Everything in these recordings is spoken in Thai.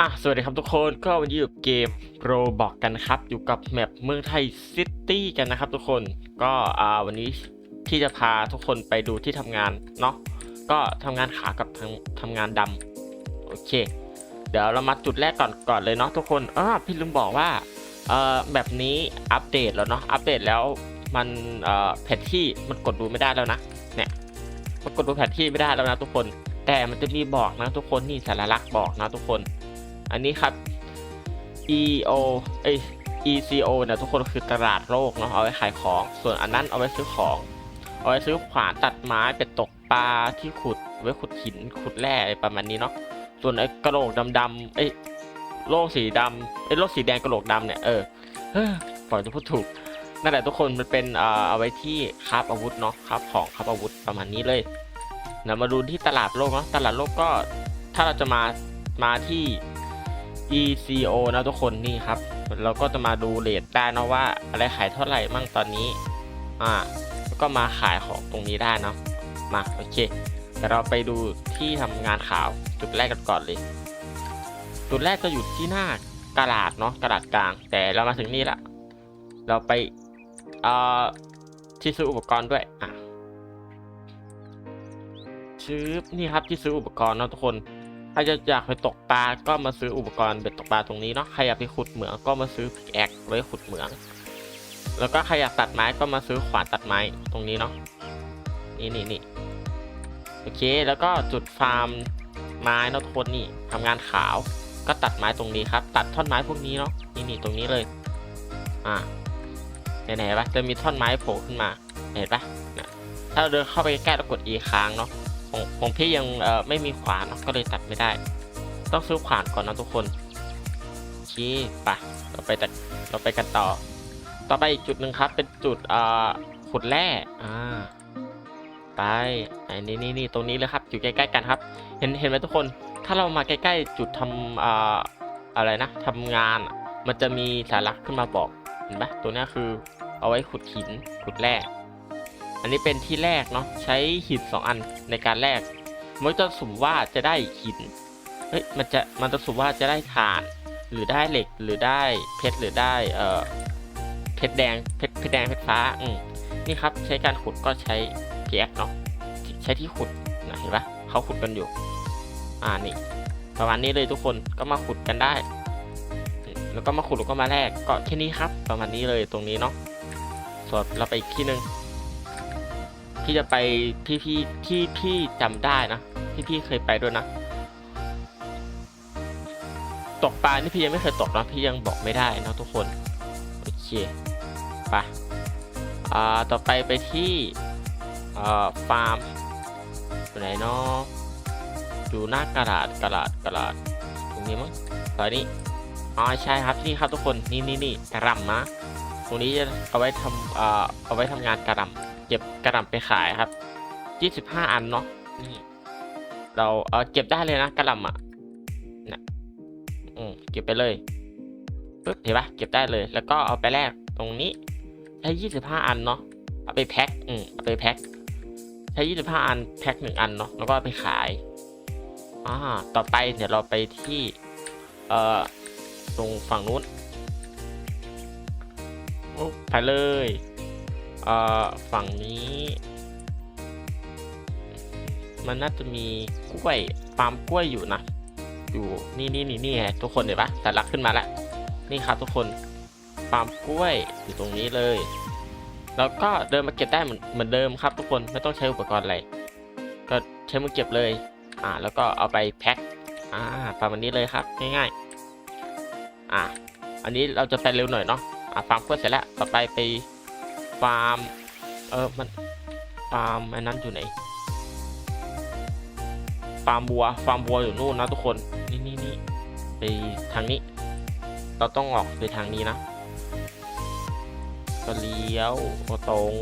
อะสวัสดีครับทุกคนก็วันนี้อยู่เกมโรบอกกันครับ อยู่กับแมปเมืองไทยซิตี้กันนะครับทุกคนก็อ่าวันนี้ที่จะพาทุกคนไปดูที่ทำงานเนาะก็ทำงานขากับทำทำงานดำโอเค เดี๋ยวเรามาจุดแรกก่อนก่อนเลยเนาะทุกคนอ่าพี่ลืมบอกว่าเอ่อแบบนี้อัปเดตแล้วเนาะอัปเดตแล้วมันเอ่อแผนที่มันกดดูไม่ได้แล้วนะเนี่ยมันกดดูแผนที่ไม่ได้แล้วนะทุกคน แต่มันจะมีบอกนะทุกคนนี่สารลักษณ์บอกนะทุกคน อันนี้ครับ EO เอ้ย ECO เนี่ยทุกคนคือตลาดโลกเนาะเอาไว้ขายของ ส่วนอันนั้นเอาไว้ซื้อของ เอาไว้ซื้อขวานตัดไม้เป็ดตกปลาที่ขุดไว้ขุดหินขุดแร่อะไรประมาณนี้เนาะส่วนไอ้กระโหลกดำๆเอ้ยโลกสีดำไอ้โลกสีแดงกระโหลกดำเนี่ยเออปล่อยจะพูดถูกนั่นแหละทุกคนมันเป็นเอ่อเอาไว้ที่คราฟอาวุธเนาะคราฟของคราฟอาวุธประมาณนี้เลยเดี๋ยวมาดูที่ตลาดโลกเนาะตลาดโลกก็ถ้าเราจะมามาที่ ECO นะทุกคนนี่ครับ เราก็จะมาดูเรทได้นะว่าอะไรขายเท่าไหร่มั่งตอนนี้ อ่าแล้วก็มาขายของตรงนี้ได้เนาะมาโอเคเดี๋ยวเราไปดูที่ทำงานข่าวจุดแรกกันก่อนเลย จุดแรกก็อยู่ที่หน้ากระดาษเนาะกระดาษกลาง แต่เรามาถึงนี่ละ เราไปเอ่อที่ซื้ออุปกรณ์ด้วยอะชื้อนี่ครับที่ซื้ออุปกรณ์เนาะทุกคน ใครจะอยากไปตกปลาก็มาซื้ออุปกรณ์เบ็ดตกปลาตรงนี้เนาะใครอยากไปขุดเหมืองก็มาซื้อพิกแอคไว้ขุดเหมือง แล้วก็ใครอยากตัดไม้ก็มาซื้อขวานตัดไม้ตรงนี้เนาะนี่นี่นี่โอเคแล้วก็จุดฟาร์มไม้นะทุกคนนี่ทำงานขาว ก็ตัดไม้ตรงนี้ครับ ตัดท่อนไม้พวกนี้เนาะนี่นี่ตรงนี้เลย อ่าไหนๆปะจะมีท่อนไม้โผล่ขึ้นมา เห็นปะถ้าเราเดินเข้าไปใกล้แล้วกด E ค้างเนาะ ของของพี่ยังไม่มีขวานก็เลยตัดไม่ได้ ต้องซื้อขวานก่อนนะทุกคนโอเคไปเราไปแต่เราไปกันต่อ ต่อไปอีกจุดหนึ่งครับ เป็นจุดขุดแร่อ่าไปไอ้นี่นี่นี่ตรงนี้เลยครับ อยู่ใกล้ๆกันครับ เห็นเห็นไหมทุกคน ถ้าเรามาใกล้ๆ จุดทำอ่าอะไรนะทำงาน มันจะมีสารักษณ์ขึ้นมาบอก เห็นปะตัวนี้คือเอาไว้ขุดหินขุดแร่ อันนี้เป็นที่แรกเนาะใช้หินสองอันในการแลกมันจะสุ่มว่าจะได้หินเฮ้ยมันจะมันจะสุ่มว่าจะได้ถ่านหรือได้เหล็กหรือได้เพชรหรือได้เอ่อเพชรแดงเพชรเพชรแดงเพชรฟ้าอืมนี่ครับใช้การขุดก็ใช้เพียกเนาะใช้ที่ขุดนะเห็นปะเขาขุดกันอยู่ อ่านี่ประมาณนี้เลยทุกคนก็มาขุดกันได้ แล้วก็มาขุดแล้วก็มาแลกก็แค่นี้ครับ ประมาณนี้เลยตรงนี้เนาะส่วนเราไปอีกที่หนึ่ง พี่จะไปพี่พี่ที่พี่จำได้นะที่พี่เคยไปด้วยนะ ตกปลานี่พี่ยังไม่เคยตกนะพี่ยังบอกไม่ได้นะทุกคนโอเคไปอ่าต่อไปไปที่อ่าฟาร์มอยู่ไหนเนาะอยู่หน้ากระดาษกระดาษกระดาษตรงนี้มั้งตอนนี้อ๋อใช่ครับที่นี่ครับทุกคนนี่นี่นี่กระหลำนะตรงนี้จะเอาไว้ทำอ่าเอาไว้ทำงานกระหลำ ก็บกระหล่ำไปขายครับ25อันเนาะนี่เราเออเก็บได้เลยนะกระหล่ำอะนะอืมเก็บไปเลยปึ๊บเห็นปะเก็บได้เลย แล้วก็เอาไปแลกตรงนี้ใช้25อันเนาะเอาไปแพ็คอืมเอาไปแพ็คใช้25อันแพ็คหนึ่งอันเนาะแล้วก็ไปขายอ่าต่อไปเดี๋ยวเราไปที่เอ่อตรงฝั่งนู้นโอ้ไปเลย เอ่อฝั่งนี้ มันน่าจะมีกล้วยฟาร์มกล้วยอยู่นะ อยู่นี่นี่นี่นี่ไงทุกคนเห็นปะสัญลักษณ์ขึ้นมาแล้วนี่ครับทุกคนฟาร์มกล้วยอยู่ตรงนี้เลย แล้วก็เดินมาเก็บได้เหมือนเหมือนเดิมครับ ทุกคนไม่ต้องใช้อุปกรณ์อะไรก็ใช้มือเก็บเลย อ่า แล้วก็เอาไปแพ็คอ่าประมาณนี้เลยครับง่ายๆอ่าอันนี้เราจะไปเร็วหน่อยเนาะอ่าฟาร์มกล้วยเสร็จแล้วต่อไปไป ฟาร์ม เออมันฟาร์มอันนั้นอยู่ไหนฟาร์มบัวฟาร์มบัวอยู่นู่นนะทุกคนนี่นี่นี่ไปทางนี้ เราต้องออกไปทางนี้นะก็เลี้ยวตรง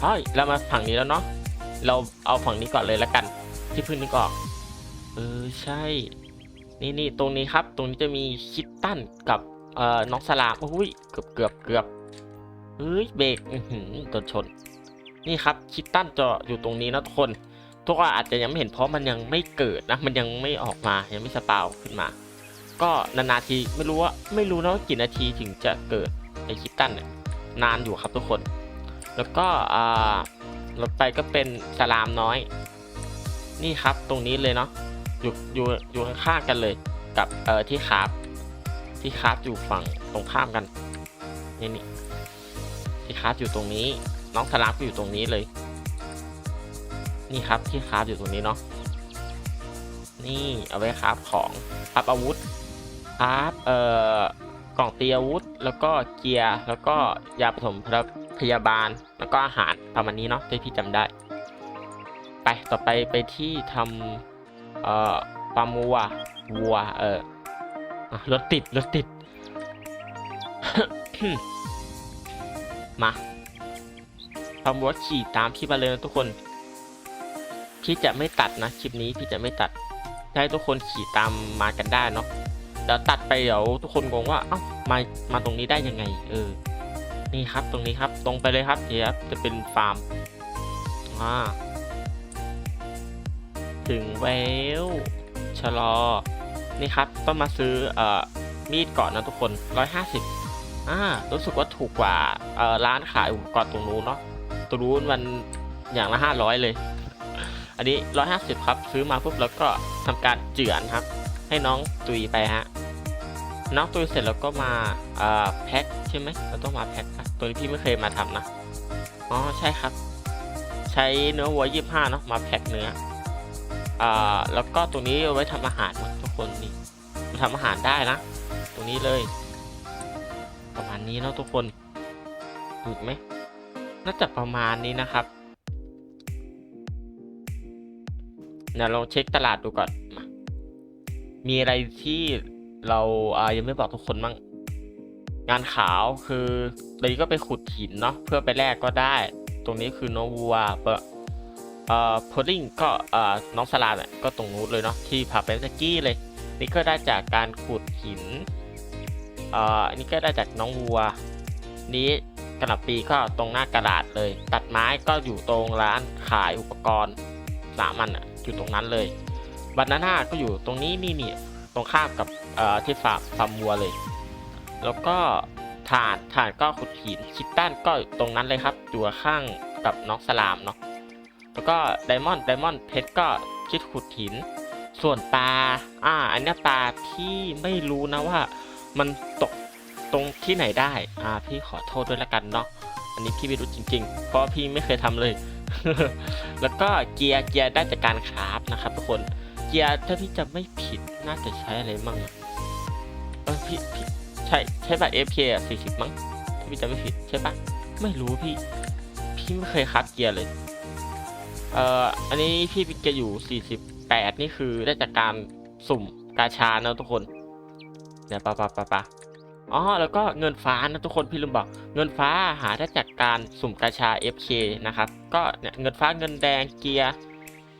เฮ้ยเรามาฝั่งนี้แล้วเนาะเราเอาฝั่งนี้ก่อนเลยแล้วกัน ที่พิ่งนึกออก เออใช่ นี่นี่ตรงนี้ครับ ตรงนี้จะมีคิตตันกับ เอ่อน้องสลามอุ้ยเกือบเกือบเกือบเฮ้ยเบรกอือหือโดนชน นี่ครับคิตตันจะอยู่ตรงนี้นะทุกคนทุกคนอาจจะยังไม่เห็นเพราะมันยังไม่เกิดนะ มันยังไม่ออกมายังไม่สปาวขึ้นมา ก็นานๆทีไม่รู้ว่าไม่รู้นะว่ากี่นาทีถึงจะเกิดไอคิตตันเนี่ยนานอยู่ครับทุกคน แล้วก็อ่าลงไปก็เป็นสลามน้อย นี่ครับตรงนี้เลยเนาะอยู่อยู่อยู่ข้างๆกันเลยกับเอ่อที่คาฟ ที่คาราฟอยู่ฝั่งตรงข้ามกันนี่นี่ที่คาราฟอยู่ตรงนี้ น้องสลามก็อยู่ตรงนี้เลย นี่ครับที่คาราฟอยู่ตรงนี้เนาะนี่เอาไว้คราฟของคราฟอาวุธคราฟเอ่อกล่องตีอาวุธ แล้วก็เกียร์แล้วก็ยาปฐมพยาบาลแล้วก็อาหารประมาณนี้เนาะที่พี่จำได้ ไปต่อไปไปที่ทำเอ่อฟามัววัวเออ อะรถติดรถติด มาฟาร์มวัวขี่ตามพี่มาเลยนะทุกคน พี่จะไม่ตัดนะคลิปนี้พี่จะไม่ตัดให้ทุกคนขี่ตามมากันได้เนาะเดี๋ยวตัดไปเดี๋ยวทุกคนงงว่าเอ้ามามาตรงนี้ได้ยังไง เออ นี่ครับตรงนี้ครับ ตรงไปเลยครับเดี๋ยวจะเป็นฟาร์มอ่าถึงแล้วชะลอ นี่ครับต้องมาซื้อเอ่อมีดก่อนนะทุกคน 150อ่ารู้สึกว่าถูกกว่าเอ่อร้านขายอุปกรณ์ตรงนู้นเนาะตรงนู้นมันอย่างละ 500 เลย อันนี้ 150 ครับ ซื้อมาปุ๊บแล้วก็ทำการเจือนครับ ให้น้องตุยไปฮะน้องตุยเสร็จแล้วก็มาเอ่อแพ็คใช่ไหมเราต้องมาแพ็คตัวนี้พี่ไม่เคยมาทำนะอ๋อใช่ครับ ใช้เนื้อวัวยี่ห้าเนาะมาแพ็คเนื้ออ่าแล้วก็ตรงนี้เอาไว้ทำอาหาร คนนี่ทำอาหารได้นะตรงนี้เลย ประมาณนี้เนาะทุกคนถูกไหมน่าจะประมาณนี้นะครับเดี๋ยวลองเช็คตลาดดูก่อนม,มีอะไรที่เราอ่ายังไม่บอกทุกคนมั่งงานขาวคือตอนนี้ก็ไปขุดหินเนาะเพื่อไปแลกก็ได้ ตรงนี้คือโนวัวเปอเอ่อพลิงก็เอ่อน้องสลาเนี่ยก็ตรงนู้นเลยเนาะที่พาไปตะกี้เลย นี่ก็ได้จากการขุดหินเอ่ออันนี้ก็ได้จากน้องวัว นี้กระหน่ำปีก็ตรงหน้ากระดาษเลย ตัดไม้ก็อยู่ตรงร้านขายอุปกรณ์สามันอะอยู่ตรงนั้นเลยบานาน่าก็อยู่ตรงนี้นี่นี่ตรงข้ามกับเอ่อที่ฟาร์มฟาร์มวัวเลย แล้วก็ถ่านถ่านก็ขุดหินคิดตันก็ตรงนั้นเลยครับอยู่ข้างกับน้องสลามเนาะแล้วก็ไดมอนด์ไดมอนด์เพชรก็คิดขุดหิน ส่วนปลาอ่า อันนี้ยปลาพี่ไม่รู้นะว่า มันตกตรงที่ไหนได้ อ่า พี่ขอโทษด้วยละกันเนาะ อันนี้พี่ไม่รู้จริง ๆ เพราะพี่ไม่เคยทำเลย แล้วก็เกียร์เกียร์ได้จากการคราฟนะครับทุกคน เกียร์ถ้าพี่จะไม่ผิดน่าจะใช้อะไรมั่งเออพี่พี่ใช่ใช่ป่ะ FK อะสี่สิบมั้งถ้าพี่จะไม่ผิดใช่ป่ะไม่รู้พี่พี่ไม่เคยคราฟเกียร์เลย เอ่อ อันนี้พี่ปิกเกอยู่สี่สิบ 48นี่คือได้จากการสุ่มกาชานะทุกคนเดี๋ยวปะปะปะปะอ๋อแล้วก็เงินฟ้านะทุกคนพี่ลืมบอก เงินฟ้าหาได้จากการสุ่มกาชา FK นะครับ ก็เนี่ยเงินฟ้าเงินแดงเกียร์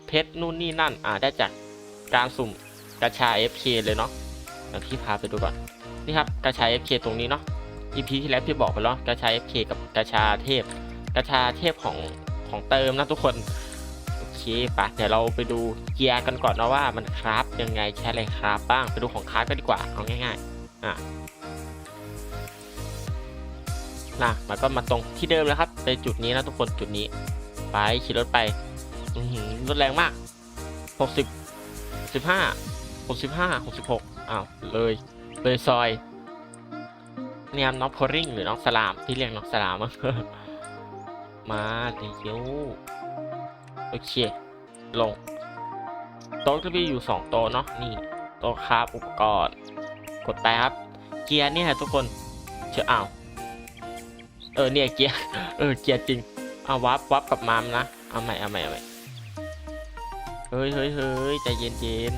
เพชรนู่นนี่นั่นอ่าได้จากการสุ่มกาชา FK เลยเนาะเดี๋ยวพี่พาไปดูก่อนนี่ครับกาชา FK ตรงนี้เนาะ EP ที่แล้วพี่บอกไปแล้วกาชา FK กับกาชาเทพกาชาเทพของของเติมนะทุกคน เคปะเดี๋ยวเราไปดูเกียร์กันก่อนนะว่ามันคราฟยังไงใช้อะไรคราฟบ้างไปดูของคราฟกันดีกว่าเอาง่ายๆอะนะมันก็มาตรงที่เดิมแล้วครับในจุดนี้นะทุกคนจุดนี้ ไปขี่รถไปรถแรงมากหกสิบสิบห้าหกสิบห้าหกสิบหกอ้าวเลยเลยซอยเนี่ยน้องโพริงหรือน้องสลามที่เรียกน้องสลามมาเดี๋ยว โอเค ลง โต๊ะจะมีอยู่ 2 โต๊ะเนาะนี่โต๊ะครับอุปกรณ์กดไปครับ เกียร์เนี่ยทุกคนเชื่ออ้าวเออเนี่ยเกียร์เออเกียร์จริงเอาวับวับกลับมามนะเอาใหม่เอาใหม่เอาใหม่เฮ้ยเฮ้ยเฮ้ยใจเย็นเย็น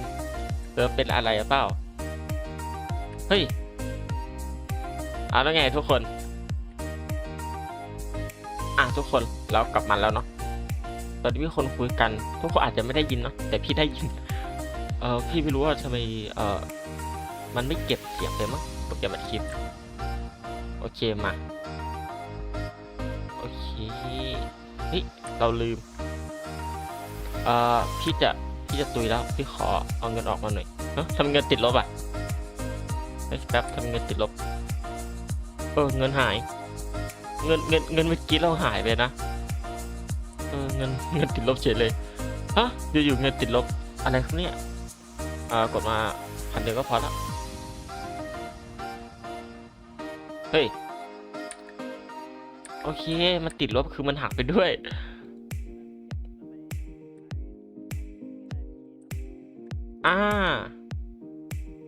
เออเป็นอะไรเปล่าเฮ้ยเอาแล้วไงทุกคน อะทุกคนเรากลับมาแล้วเนาะ ตอนนี้มีคนคุยกัน ทุกคนอาจจะไม่ได้ยินนะแต่พี่ได้ยิน เออพี่ไม่รู้ว่าทำไมเออมันไม่เก็บเสียงเลยมั้งโปรแกรมอัดคลิป โอเคมา โอเค เฮ้ย เราลืม เออพี่จะ พี่จะตุยแล้ว พี่ขอเอาเงินออกมาหน่อยเอ้าทำเงินติดลบอะเฮ้ยแป๊บทำเงินติดลบ เออ เงินหาย เงิน เงิน เงินเมื่อกี้เราหายไปนะ เงินเงินติดลบเฉยเลยฮะอยู่ๆเงินติดลบอะไรครับเนี่ยอ่ากดมาพันเดียวก็พอละเฮ้ยโอเคมันติดลบคือมันหักไปด้วยอ่า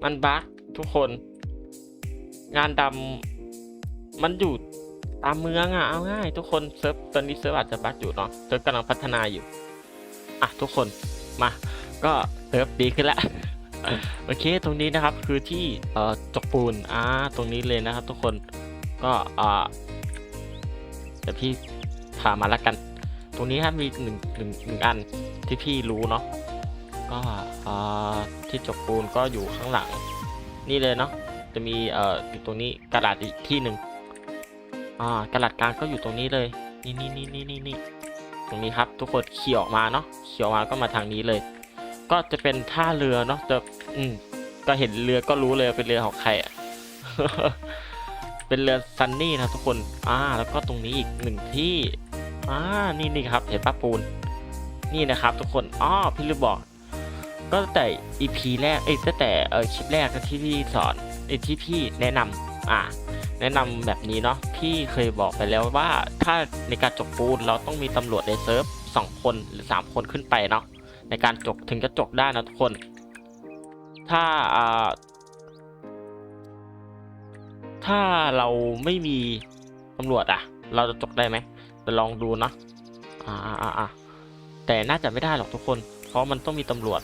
มันบั๊กทุกคน งานดำมันอยู่ ตามเมืองอะเอาง่าย ทุกคนเซิร์ฟตอนนี้เซิร์ฟอาจจะบั๊กอยู่เนาะเซิร์ฟกำลังพัฒนาอยู่อะทุกคนมา ก็เซิร์ฟดีขึ้นแล้วโอเคตรงนี้นะครับคือที่เอ่อจกปูนอ่าตรงนี้เลยนะครับ ทุกคนก็อ่าเดี๋ยวพี่พามาละกัน ตรงนี้ครับมีหนึ่งหนึ่งหนึ่งอันที่พี่รู้เนาะก็อ่าที่จกปูนก็อยู่ข้างหลัง นี่เลยเนาะจะมีเอ่ออยู่ตรงนี้กระดาษอีกที่หนึ่ง อ่ากระดาษกลางก็อยู่ตรงนี้เลย นี่นี่นี่นี่นี่นี่ตรงนี้ครับ ทุกคนขี่ออกมาเนาะขี่ออกมาก็มาทางนี้เลย ก็จะเป็นท่าเรือเนาะจะอืมก็เห็นเรือก็รู้เลยเป็นเรือของใครอะเป็นเรือซันนี่นะทุกคน อ่า แล้วก็ตรงนี้อีกหนึ่งที่ อ่า นี่นี่ครับ เห็นป้าปูน นี่นะครับ ทุกคนอ๋อพี่ลืมบอก ก็แต่ EP แรก เอ้ยตั้งแต่เออคลิปแรกที่พี่สอนไอ้ที่พี่แนะนำอ่า แนะนำแบบนี้เนาะพี่เคยบอกไปแล้วว่าถ้าในการจกปูนเราต้องมีตำรวจในเซิร์ฟสองคนหรือสามคนขึ้นไปเนาะในการจกถึงจะจกได้นะทุกคน ถ้าถ้าเราไม่มีตำรวจอะเราจะจกได้ไหมจะลองดูเนาะอ่าอ่าอ่าแต่น่าจะไม่ได้หรอกทุกคน เพราะมันต้องมีตำรวจ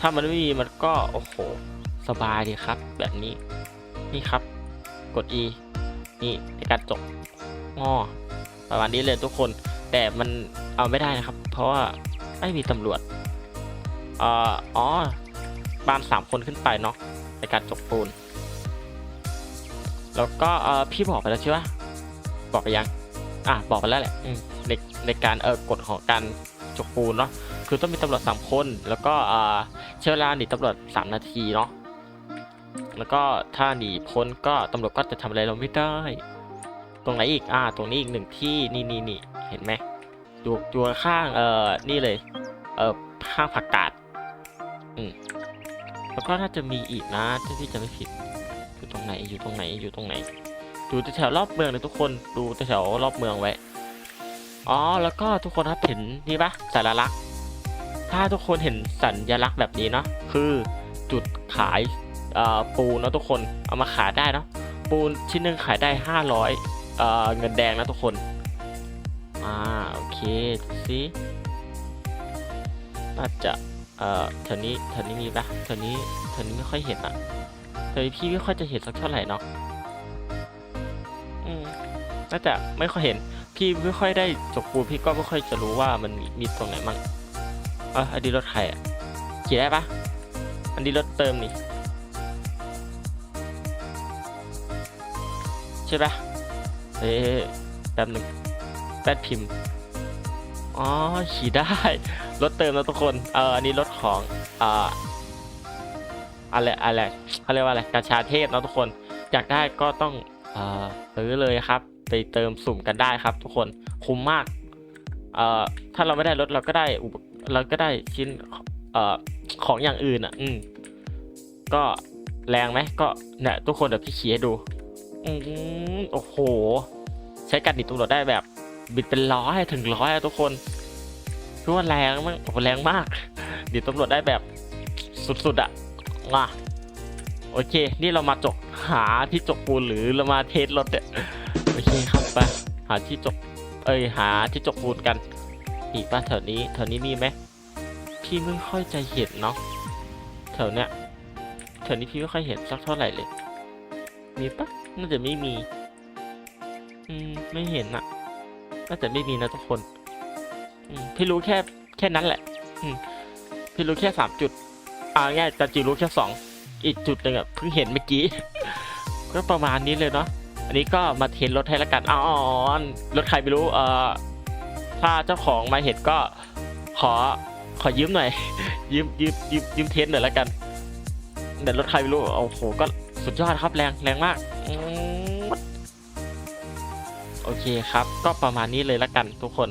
ถ้ามันไม่มีมันก็โอ้โหสบายดีครับ แบบนี้นี่ครับ กด E นี่ในการจกงอประมาณนี้เลยทุกคน แต่มันเอาไม่ได้นะครับ เพราะว่าไม่มีตำรวจเอ่ออ๋อบ้านสามคนขึ้นไปเนาะในการจกปูน แล้วก็เออพี่บอกไปแล้วใช่ปะบอกไปยัง อะบอกไปแล้วแหละในในการเออกฎของการจกปูนเนาะคือต้องมีตำรวจสามคน แล้วก็อ่าใช้เวลาหนีตำรวจสามนาทีเนาะ แล้วก็ถ้าหนีพ้นก็ตำรวจก็จะทำอะไรเราไม่ได้ ตรงไหนอีกอ่าตรงนี้อีกหนึ่งที่นี่นี่นี่เห็นไหมอยู่อยู่ข้างเอ่อนี่เลยเอ่อข้างผักกาดอืมแล้วก็น่าจะมีอีกนะที่พี่จะไม่ผิดอยู่ตรงไหนอยู่ตรงไหนอยู่ตรงไหนอยู่แถวรอบเมืองเลยทุกคนดูแถวรอบเมืองไว้อ๋อแล้วก็ทุกคนครับเห็นนี่ปะสัญลักษณ์ ถ้าทุกคนเห็นสัญลักษณ์แบบนี้เนาะคือจุดขาย ปูนเนาะทุกคนเอามาขายได้เนาะปูนชิ้นหนึ่งขายได้ห้าร้อยเงินแดงนะทุกคนอ่าโอเคสิน่าจะเอ่อแถวนี้แถวนี้มีปะแถวนี้แถวนี้ไม่ค่อยเห็นอะเคยพี่ไม่ค่อยจะเห็นสักเท่าไหร่เนาะอืมน่าจะไม่ค่อยเห็น พี่ไม่ค่อยได้จกปูพี่ก็ไม่ค่อยจะรู้ว่ามันมีตรงไหนมั่งเอออันนี้รถใครอะขี่ได้ปะอันนี้รถเติมนี่ ใช่ปะเอ๊ะแป๊บหนึ่งแป๊บพิมพ์ อ๋อ ขี่ได้ รถเติมแล้วทุกคน เอออันนี้รถของอ่าอะไรอะไรเขาเรียกว่าอะไรกาชาเทพนะทุกคน อยากได้ก็ต้องเอ่อซื้อเลยครับ ไปเติมสุ่มกันได้ครับ ทุกคนคุ้มมากเอ่อถ้าเราไม่ได้รถเราก็ได้อุปเราก็ได้ชิ้นเอ่อของอย่างอื่นอะ อืมก็แรงไหมก็เนี่ยทุกคนเดี๋ยวพี่ขี่ให้ดู โอ้โห ใช้การหนีตำรวจได้แบบ บิดเป็นร้อยถึงร้อยทุกคนคือว่าแรงมากโอ้แรงมากหนีตำรวจได้แบบสุดๆอะมาโอเค นี่เรามาจกหาที่จกปูนหรือเรามาเทสรถเนี่ยโอเคครับไปหาที่จกเอ้ยหาที่จกปูนกันอีกป่ะแถวนี้แถวนี้มีไหมพี่ไม่ค่อยจะเห็นเนาะแถวเนี้ยแถวนี้พี่ไม่ค่อยเห็นสักเท่าไหร่เลย มีปะน่าจะไม่มี อืม ไม่เห็นอะน่าจะไม่มีนะทุกคน อืม พี่รู้แค่แค่นั้นแหละ อืม พี่รู้แค่สามจุดอ่าง่ายแต่จิรู้แค่สองอีกจุดหนึ่งอะเพิ่งเห็นเมื่อกี้ ก็ประมาณนี้เลยเนาะ อันนี้ก็มาเทรนรถให้ละกัน อ๋อ รถใครไม่รู้ เอ่อ ถ้าเจ้าของมาเห็นก็ขอขอยืมหน่อย ยืมยืมยืมยืมเทสหน่อยแล้วกันเดี๋ยวรถใครไม่รู้ โอ้โห ก็ สุดยอดครับแรงแรงมากโอเคครับ ก็ประมาณนี้เลยล้วกันทุกคน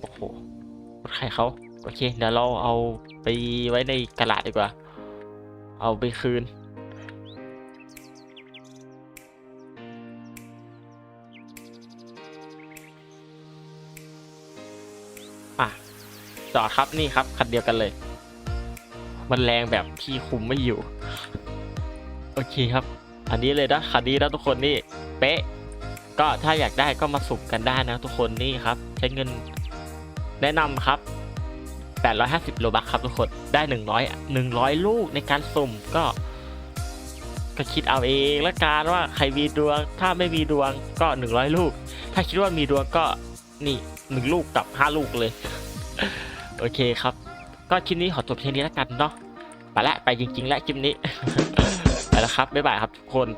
โอ้โหใครเขาโอเค เดี๋ยวเราเอาไปไว้ในกระดาษดีกว่า เอาไปคืน อะ จอดครับนี่ครับ คันเดียวกันเลย มันแรงแบบพี่คุมไม่อยู่ โอเคครับ อันนี้เลยนะคันนี้นะทุกคนนี่เป๊ะ ก็ถ้าอยากได้ก็มาสุ่มกันได้นะทุกคนนี่ครับ ใช้เงินแนะนำครับ 850โลบัคครับทุกคนได้ 100 100 ลูกในการสุ่มก็ก็คิดเอาเองละกันว่าใครมีดวง ถ้าไม่มีดวงก็ 100 ลูก ถ้าคิดว่ามีดวงก็นี่หนึ่งลูกกับห้าลูกเลย โอเคครับ ก็คลิปนี้ขอจบเพียงนี้แล้วกันเนาะไปละไปจริง ๆ แล้วคลิปนี้ แล้วครับบ๊ายบายครับทุกคน